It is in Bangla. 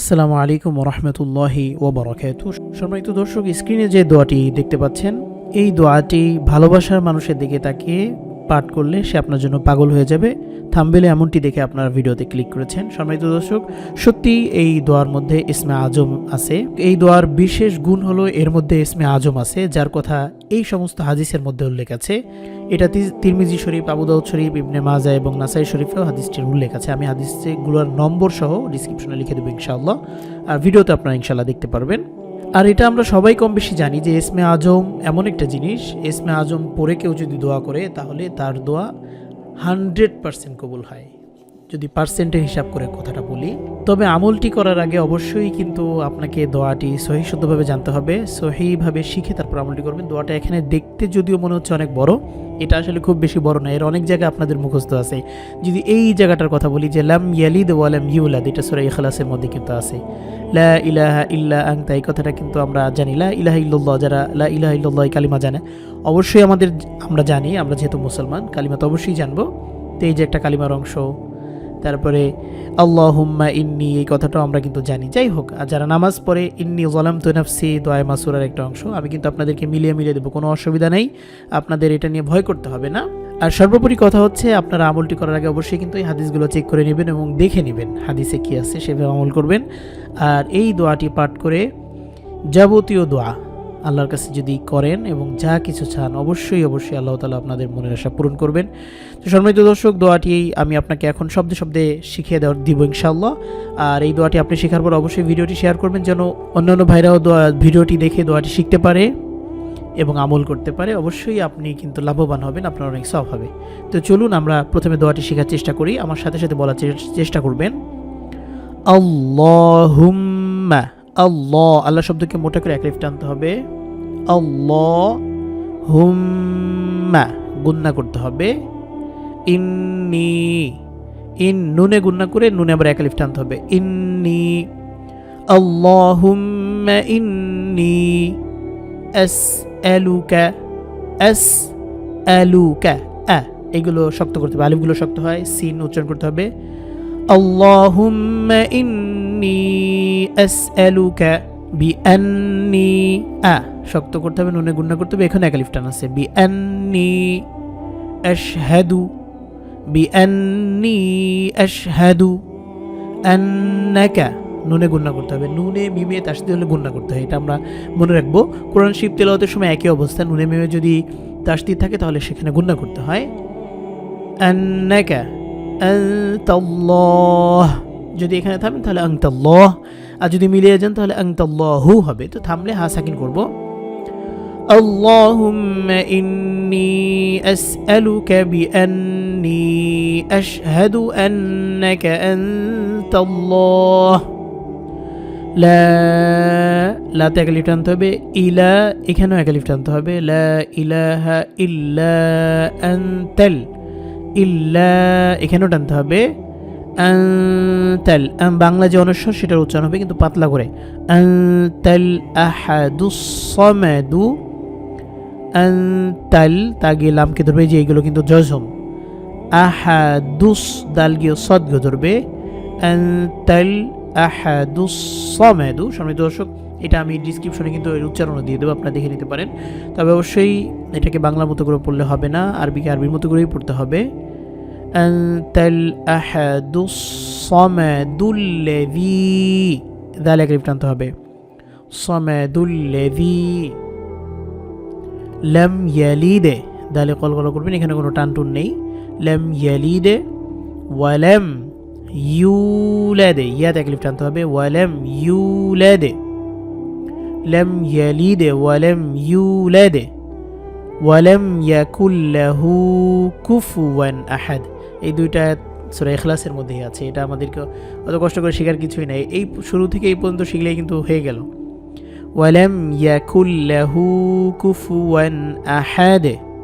আসসালামু আলাইকুম রহমতুল্লাহি ওবরাকাত সম্মানিত দর্শক, স্ক্রিনে যে দোয়াটি দেখতে পাচ্ছেন, এই দোয়াটি ভালোবাসার মানুষের দিকে তাকিয়ে পাঠ করলে সে আপনার জন্য পাগল হয়ে যাবে। থাম্বেলে এমনটি দেখে আপনার ভিডিওতে ক্লিক করেছেন। সম্মানিত দর্শক, সত্যি এই দোয়ার মধ্যে ইসমে আজম আছে। এই দোয়ার বিশেষ গুণ হলো এর মধ্যে ইসমে আজম আছে, যার কথা এই সমস্ত হাদিসের মধ্যে উল্লেখ আছে। এটা তিরমিজি শরীফ, আবু দাউদ শরীফ, ইবনে মাজা এবং নাসাই শরীফেও হাদিসটির উল্লেখ আছে। আমি হাদিসগুলোর নম্বর সহ ডিসক্রিপশনে লিখে দেবো ইনশাআল্লাহ। আর ভিডিওতে আপনারা ইনশাআল্লাহ দেখতে পারবেন। আর এটা আমরা সবাই কম বেশি জানি যে এসমে আজম এমন একটা জিনিস এসমে আজম পরে কেউ যদি দোয়া করে তাহলে তার দোয়া হান্ড্রেড পারসেন্ট কবুল হয়। যদি পার্সেন্টের হিসাব করে কথাটা বলি, তবে আমলটি করার আগে অবশ্যই কিন্তু আপনাকে দোয়াটি সহি শুদ্ধভাবে জানতে হবে, সহিভাবে শিখে তারপর আমলটি করবেন। দোয়াটা এখানে দেখতে যদিও মনে হচ্ছে অনেক বড়, এটা আসলে খুব বেশি বড় না, এর অনেক জায়গায় আপনাদের মুখস্থ আছে। যদি এই জায়গাটার কথা বলি যে লাম ইয়ালিদ ওয়ালাম ইউলাদ, এটা সুরা ইখলাসের মধ্যে কিন্তু আছে। লা ইলাহা ইল্লা আংতা এই কথাটা কিন্তু আমরা জানি। লা ইলাহা ইল্লাল্লাহ, যারা লা ইলাহা ইল্লাল্লাহ কালিমা জানে, অবশ্যই আমাদের, আমরা জানি, আমরা যেহেতু মুসলমান, কালিমা তো অবশ্যই জানব। তো এই যে একটা কালিমার অংশ তারপরে, আল্লাহুম্মা ইন্নি, এই কথাটাও আমরা কিন্তু জানি। যাই হোক আর যারা নামাজ পড়ে, ইন্নি জলাম তো নাফসি দোয়ায় মাসুরার একটা অংশ, আমি কিন্তু আপনাদেরকে মিলিয়ে মিলিয়ে দেবো, কোনো অসুবিধা নেই। আপনাদের এটা নিয়ে ভয় করতে হবে না। আর সর্বোপরি কথা হচ্ছে, আপনারা আমলটি করার আগে অবশ্যই কিন্তু এই হাদিসগুলো চেক করে নেবেন এবং দেখে নেবেন, হাদিসে কি আছে সেভাবে আমল করবেন। আর এই দোয়াটি পাঠ করে যাবতীয় দোয়া আল্লাহর কাছে যদি করেন এবং যা কিছু চান, অবশ্যই অবশ্যই আল্লাহ তালা আপনাদের মনের আশা পূরণ করবেন। তো সম্মানিত দর্শক, দোয়াটি আমি আপনাকে এখন শব্দে শব্দে শিখিয়ে দেওয়ার দিব ইনশাল্লাহ আর এই দোয়াটি আপনি শেখার পর অবশ্যই ভিডিওটি শেয়ার করবেন যেন অন্যান্য ভাইরাও দোয়া, ভিডিওটি দেখে দোয়াটি শিখতে পারে এবং আমল করতে পারে। অবশ্যই আপনি কিন্তু লাভবান হবেন, আপনার অনেক সব হবে। তো চলুন আমরা প্রথমে দোয়াটি শেখার চেষ্টা করি। আমার সাথে সাথে বলার চেষ্টা করবেন। আল্লাহুম্মা, আল্লাহ আল্লাহ শব্দকে মোটা করে এক লিফট আনতে হবে। হুম্মা গুন্না করতে হবে। ইন্নি। ইন নুনে গুন্না করে নুনে আবার এক লিফট আনতে হবে। ইন্নি। আল্লাহুম্মা ইন্নি। এস এলুকা আ, এগুলো শক্ত করতে হবে। আলিফগুলো শক্ত হয়, সিন উচ্চারণ করতে হবে। আল্লাহুম্মা ইন্নি আসআলুকা বিআন্নি। আ শক্ত করতে হবে, নুনে গুন্না করতে হবে, এখানে এক আলিফ টান আছে। বিআন্নি আশহাদু বিআন্নি আশহাদু আন্নাকা, নুনে গুন্না করতে হবে। নুনে মিমে তাসদি হলে গুন্না করতে হয়, এটা আমরা মনে রাখব। কোরআন শিব তেলাওয়াতের সময় একই অবস্থা, নুনে মিমে যদি তাসদি থাকে তাহলে সেখানে গুন্না করতে হয়। আন্নাকা, আন্তাল্লাহ, যদি এখানে থামেন তাহলে আংতাল্লাহ আর যদি মিলিয়ে যান তাহলে আংতাল্লাহু হবে। তো থামলে হা সাকিন করব। اللهم إني أسألك بأني أشهد أنك أنت الله لا لا تكلف টানতে হবে ইলা এখানেও একালিফ টানতে হবে লা ইলাহা ইল্লা আনতাল ইল্লা এখানেও টানতে হবে আনতাল আম বাংলা যে অনস্বর সেটার উচ্চারণ হবে কিন্তু পাতলা করে আনতাল আহাদুস সামাদু আনতাল তাগি গিয়ে লামকে ধরবে যে এইগুলো কিন্তু জজম। আহাদুস, দাল গিয়ে সদকে ধরবে। তাল আহাদুস, সমেদু সামনে দর্শক, এটা আমি ডিসক্রিপশনে কিন্তু এর উচ্চারণও দিয়ে দেবো, আপনারা দেখে নিতে পারেন। তবে অবশ্যই এটাকে বাংলা মতো করে পড়লে হবে না, আরবিকে আরবির মতো করেই পড়তে হবে। তাল আহাদুস, সমেদুল্লেভি, দাল এক টানতে হবে। সমেদুল্লেভি। ল্যাম ইয়ালিদে দালে কল করবেন, এখানে কোনো টানটুন নেই। ল্যাম ইয়ালিদে ওয়াল্যাম দে ইয়া তাকলিফ টানতে হবে ওয়াল্যাম ইউলাদে ল্যাম ইয়ালিদে ওয়াল্যাম ইউলাদে ওয়াল্যাম ইয়াকুল্লাহু কুফুয়ান আহাদ এই দুইটা সুরা এখলাসের মধ্যেই আছে, এটা আমাদেরকে অত কষ্ট করে শেখার কিছুই নাই। এই শুরু থেকে এই পর্যন্ত শিখলেই কিন্তু হয়ে গেল। ওয়ালাম ইয়াকুল্লাহু কুফুয়ান আহাদ